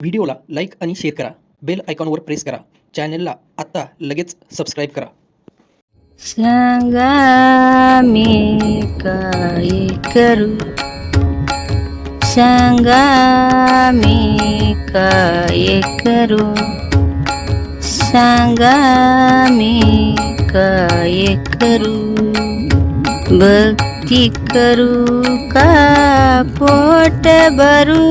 व्हिडिओला लाईक आणि शेअर करा. बेल आयकॉनवर प्रेस करा. चॅनलला आत्ता लगेच सबस्क्राईब करा. सांगा मी काय करू? सांगा मी काय करू? सांगा मी काय करू? भक्ती करू का पोट भरू?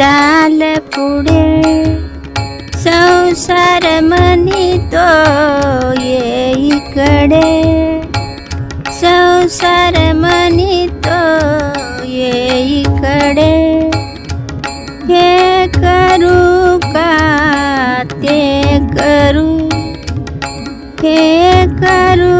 चाल पुढे. संसार म्हणतो ये इकडे. संसार म्हणतो ये इकडे. हे करू का ते करू? हे करू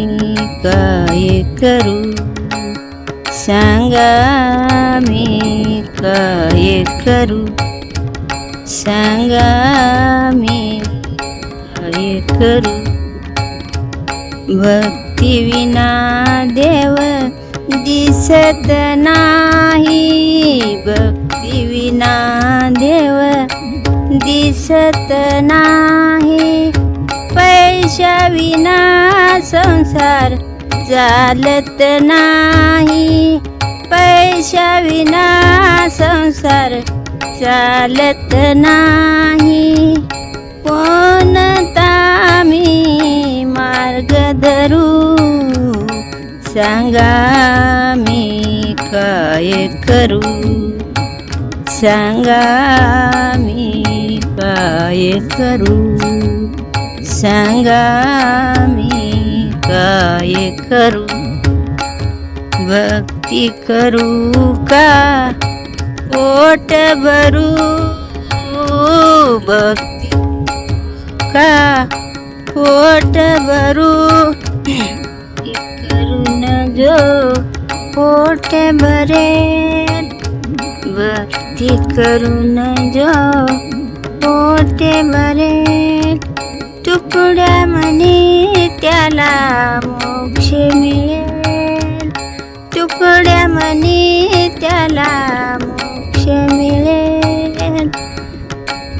करू. सांगा मी काय करू. सांगा मी काय करू. भक्ती विना देव दिसत नाही. भक्ती विना देव दिसत नाही. पैशा विना संसार चालत नाही. पैशा विना संसार चालत नाही. कोणता मी मार्ग धरू? सांगा मी काय करू? सांगा मी काय करू? सांगा मी काय करू भक्ती करू का? पोट भरू भक्ती का? पोट भरू करून जो पोट भरे। भक्ती करून जो पोट भरे। तुकड्या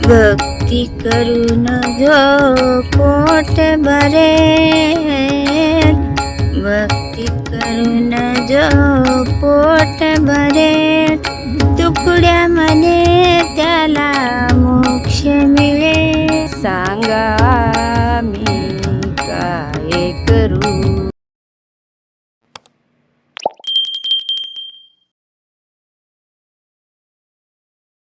भक्ती करून जो पोट भरेल